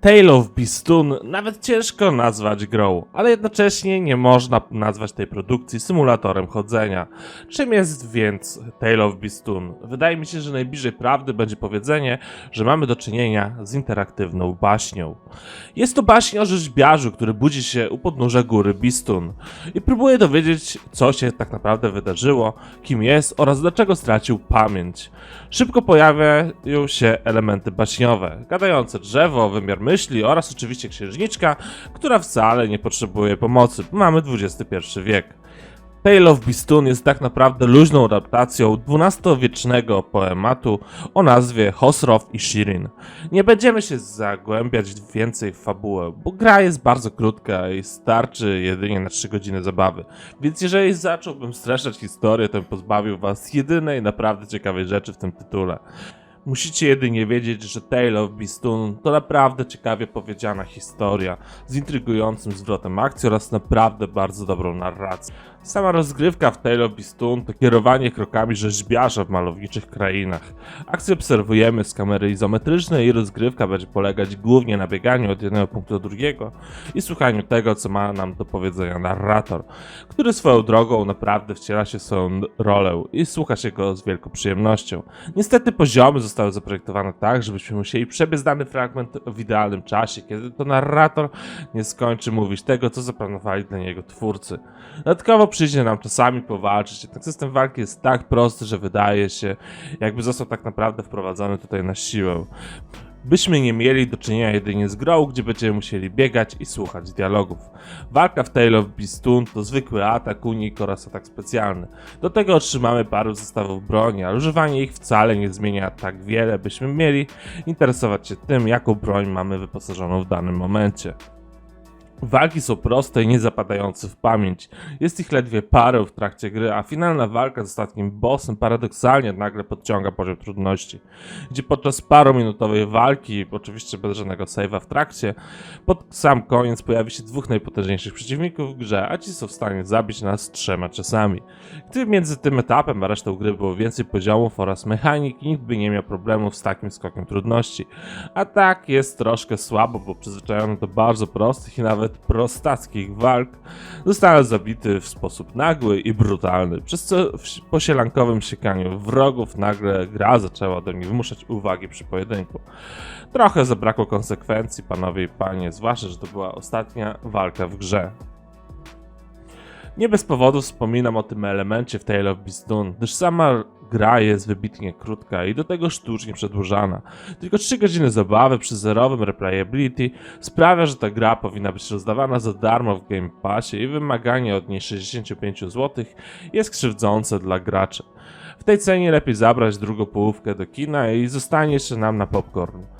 Tale of Beastun nawet ciężko nazwać grą, ale jednocześnie nie można nazwać tej produkcji symulatorem chodzenia. Czym jest więc Tale of Beastun? Wydaje mi się, że najbliżej prawdy będzie powiedzenie, że mamy do czynienia z interaktywną baśnią. Jest to baśń o rzeźbiarzu, który budzi się u podnóża góry Beastun i próbuje dowiedzieć, co się tak naprawdę wydarzyło, kim jest oraz dlaczego stracił pamięć. Szybko pojawiają się elementy baśniowe, gadające drzewo, wymiar myśli oraz oczywiście księżniczka, która wcale nie potrzebuje pomocy. Mamy XXI wiek. Tale of Beastun jest tak naprawdę luźną adaptacją XII-wiecznego poematu o nazwie Hosrow i Shirin. Nie będziemy się zagłębiać więcej w fabułę, bo gra jest bardzo krótka i starczy jedynie na 3 godziny zabawy. Więc jeżeli zacząłbym streszczać historię, to pozbawił was jedynej naprawdę ciekawej rzeczy w tym tytule. Musicie jedynie wiedzieć, że Tale of Beastun to naprawdę ciekawie powiedziana historia z intrygującym zwrotem akcji oraz naprawdę bardzo dobrą narracją. Sama rozgrywka w Tale of Beastun to kierowanie krokami rzeźbiarza w malowniczych krainach. Akcję obserwujemy z kamery izometrycznej i rozgrywka będzie polegać głównie na bieganiu od jednego punktu do drugiego i słuchaniu tego, co ma nam do powiedzenia narrator, który swoją drogą naprawdę wciela się w swoją rolę i słucha się go z wielką przyjemnością. Niestety poziomy zostały zaprojektowane tak, żebyśmy musieli przebiec dany fragment w idealnym czasie, kiedy to narrator nie skończy mówić tego, co zaplanowali dla niego twórcy. Dodatkowo przyjdzie nam czasami powalczyć, jednak system walki jest tak prosty, że wydaje się, jakby został tak naprawdę wprowadzony tutaj na siłę. Byśmy nie mieli do czynienia jedynie z grą, gdzie będziemy musieli biegać i słuchać dialogów. Walka w Tale of Beastun to zwykły atak, unik oraz atak specjalny. Do tego otrzymamy paru zestawów broni, ale używanie ich wcale nie zmienia tak wiele, byśmy mieli interesować się tym, jaką broń mamy wyposażoną w danym momencie. Walki są proste i nie zapadające w pamięć. Jest ich ledwie parę w trakcie gry, a finalna walka z ostatnim bossem paradoksalnie nagle podciąga poziom trudności. Gdzie podczas parominutowej walki, oczywiście bez żadnego save'a w trakcie, pod sam koniec pojawi się dwóch najpotężniejszych przeciwników w grze, a ci są w stanie zabić nas trzema czasami. Gdyby między tym etapem a resztą gry było więcej poziomów oraz mechanik, nikt by nie miał problemów z takim skokiem trudności. A tak jest troszkę słabo, bo przyzwyczajony do bardzo prostych i nawet prostackich walk, zostałem zabity w sposób nagły i brutalny, przez co w posielankowym siekaniu wrogów nagle gra zaczęła ode mnie wymuszać uwagi przy pojedynku. Trochę zabrakło konsekwencji, panowie i panie, zwłaszcza, że to była ostatnia walka w grze. Nie bez powodu wspominam o tym elemencie w Tale of Beastun, gdyż sama gra jest wybitnie krótka i do tego sztucznie przedłużana. Tylko 3 godziny zabawy przy zerowym replayability sprawia, że ta gra powinna być rozdawana za darmo w Game Passie i wymaganie od niej 65 zł jest krzywdzące dla graczy. W tej cenie lepiej zabrać drugą połówkę do kina i zostanie jeszcze nam na popcorn.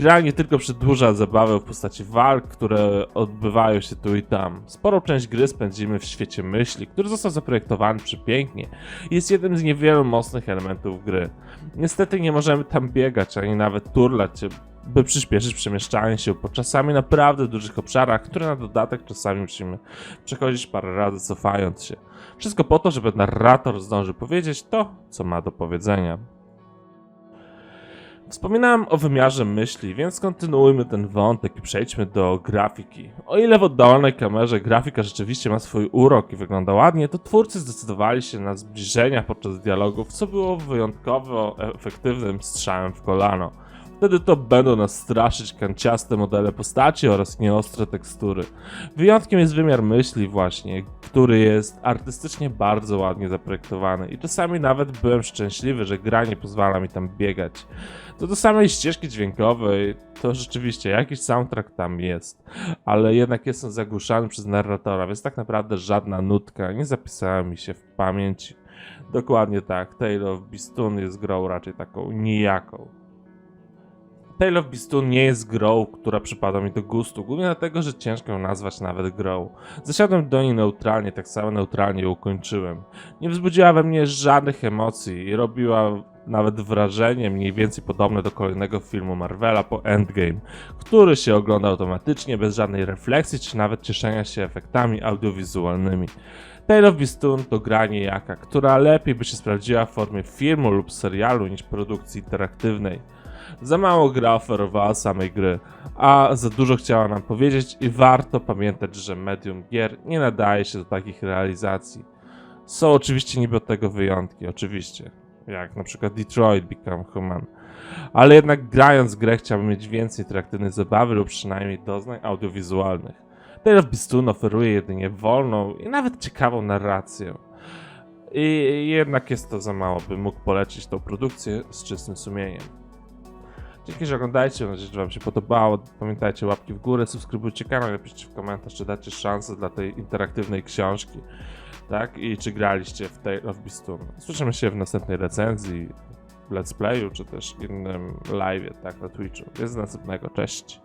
Gra nie tylko przedłuża zabawę w postaci walk, które odbywają się tu i tam. Sporą część gry spędzimy w świecie myśli, który został zaprojektowany przepięknie jest jednym z niewielu mocnych elementów gry. Niestety nie możemy tam biegać, ani nawet turlać by przyspieszyć przemieszczanie się po czasami naprawdę dużych obszarach, które na dodatek czasami musimy przechodzić parę razy cofając się. Wszystko po to, żeby narrator zdążył powiedzieć to, co ma do powiedzenia. Wspominałem o wymiarze myśli, więc kontynuujmy ten wątek i przejdźmy do grafiki. O ile w oddalonej kamerze grafika rzeczywiście ma swój urok i wygląda ładnie, to twórcy zdecydowali się na zbliżenia podczas dialogów, co było wyjątkowo efektywnym strzałem w kolano. Wtedy to będą nas straszyć kanciaste modele postaci oraz nieostre tekstury. Wyjątkiem jest wymiar myśli właśnie, który jest artystycznie bardzo ładnie zaprojektowany i czasami nawet byłem szczęśliwy, że gra nie pozwala mi tam biegać. Co do samej ścieżki dźwiękowej, to rzeczywiście jakiś soundtrack tam jest, ale jednak jestem zagłuszany przez narratora, więc tak naprawdę żadna nutka nie zapisała mi się w pamięć. Dokładnie tak, Tale of Beastun jest grą raczej taką nijaką. Tale of Beastun nie jest grą, która przypada mi do gustu, głównie dlatego, że ciężko ją nazwać nawet grą. Zasiadłem do niej neutralnie, tak samo neutralnie ją ukończyłem. Nie wzbudziła we mnie żadnych emocji i robiła nawet wrażenie mniej więcej podobne do kolejnego filmu Marvela po Endgame, który się ogląda automatycznie, bez żadnej refleksji czy nawet cieszenia się efektami audiowizualnymi. Tale of Beastun to gra niejaka, która lepiej by się sprawdziła w formie filmu lub serialu niż produkcji interaktywnej. Za mało gra oferowała samej gry, a za dużo chciała nam powiedzieć i warto pamiętać, że medium gier nie nadaje się do takich realizacji. Są oczywiście niby od tego wyjątki, oczywiście, jak na przykład Detroit Become Human. Ale jednak grając grę chciałbym mieć więcej interaktywnej zabawy lub przynajmniej doznań audiowizualnych. Tale of Beastun oferuje jedynie wolną i nawet ciekawą narrację. I jednak jest to za mało, by mógł polecić tą produkcję z czystym sumieniem. Dzięki, że oglądajcie, mam nadzieję, że wam się podobało. Pamiętajcie łapki w górę, subskrybujcie kanał, napiszcie w komentarz, czy dacie szansę dla tej interaktywnej książki. Tak? I czy graliście w Tale of Beastun. Słyszymy się w następnej recenzji, let's playu, czy też innym live'ie, tak, na Twitchu. Do następnego, cześć.